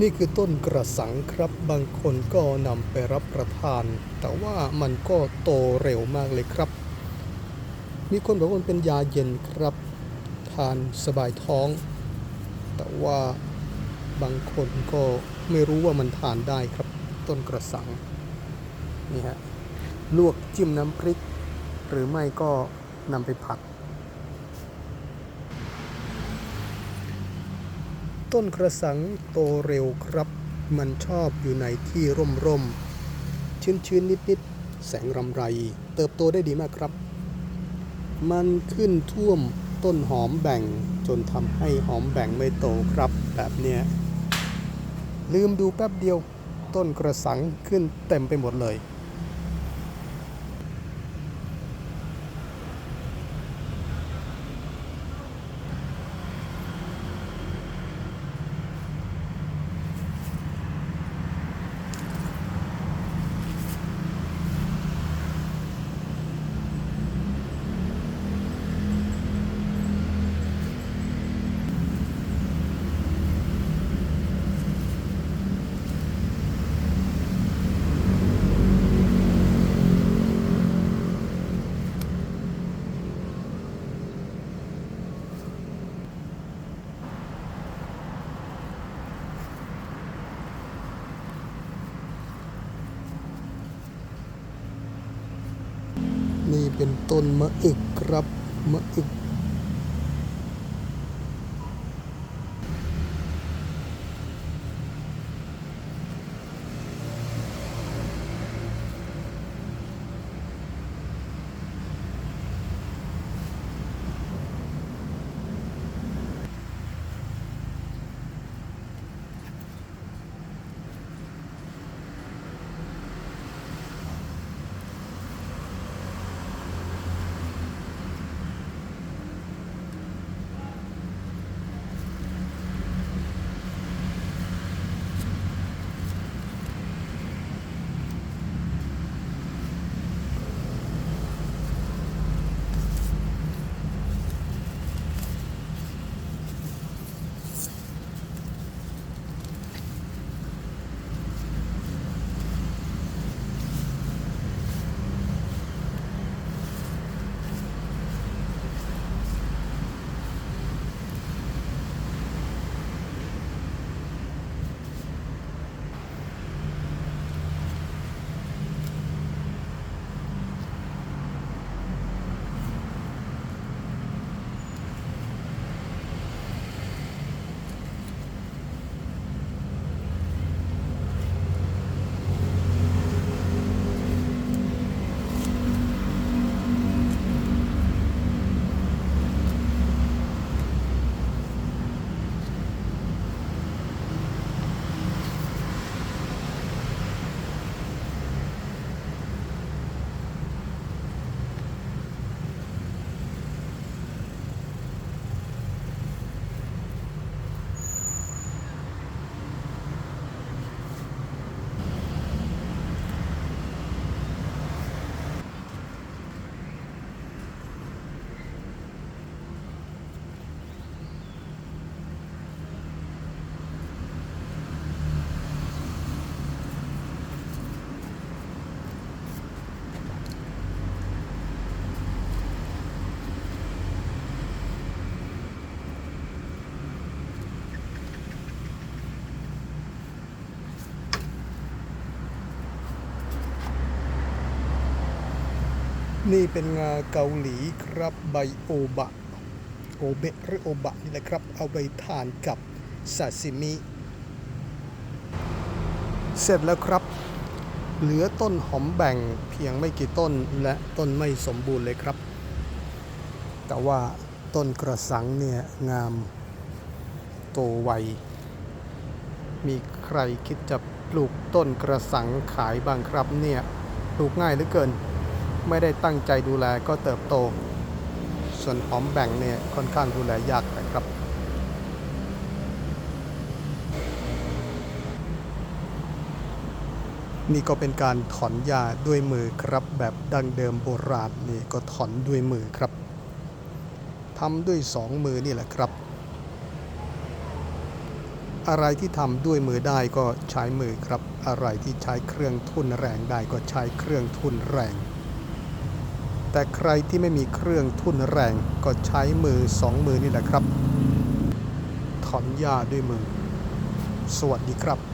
นี่คือต้นกระสังครับบางคนก็นำไปรับประทาน แต่ว่ามันก็โตเร็วมากเลยครับ มีคนบอกว่ามันเป็นยาเย็นครับ ทานสบายท้อง แต่ว่าบางคนก็ไม่รู้ว่ามันทานได้ครับ ต้นกระสังนี่ฮะลวกจิ้มน้ำพริก หรือไม่ก็นำไปผัด ต้นกระสังโตเร็วครับ มันชอบอยู่ในที่ร่มร่มๆชื้นๆนิดๆแสงรำไร เติบโตได้ดีมากครับ มันขึ้นท่วมต้นหอมแบ่งจนทำให้หอมแบ่งไม่โตครับ แบบเนี้ยลืมดูแป๊บเดียวต้นกระสังขึ้นเต็มไปหมดเลย นี่ เป็นต้นมะอึกครับมะอึก นี่เป็นงาเกาหลีครับใบโอบะ โอเบะหรือโอบะนี่แหละครับ เอาไปทานกับซาซิมิ เสร็จแล้วครับ เหลือต้นหอมแบ่งเพียงไม่กี่ต้นและต้นไม่สมบูรณ์เลยครับ แต่ว่าต้นกระสังเนี่ยงามโตไว มีใครคิดจะปลูกต้นกระสังขายบ้างครับเนี่ย ปลูกง่ายเหลือเกิน ไม่ได้ตั้งใจดูแลก็เติบโต ส่วนหอมแบ่งเนี่ยค่อนข้างดูแลยากนะครับ นี่ก็เป็นการถอนหญ้าด้วยมือครับแบบดั้งเดิมโบราณนี่ก็ถอนด้วยมือครับทำด้วยสองมือนี่แหละครับ อะไรที่ทำด้วยมือได้ก็ใช้มือครับ อะไรที่ใช้เครื่องทุ่นแรงได้ก็ใช้เครื่องทุ่นแรง แต่ใครที่ไม่มีเครื่องทุ่นแรงก็ใช้มือสองมือนี่แหละครับ ถอนหญ้าด้วยมือ สวัสดีครับ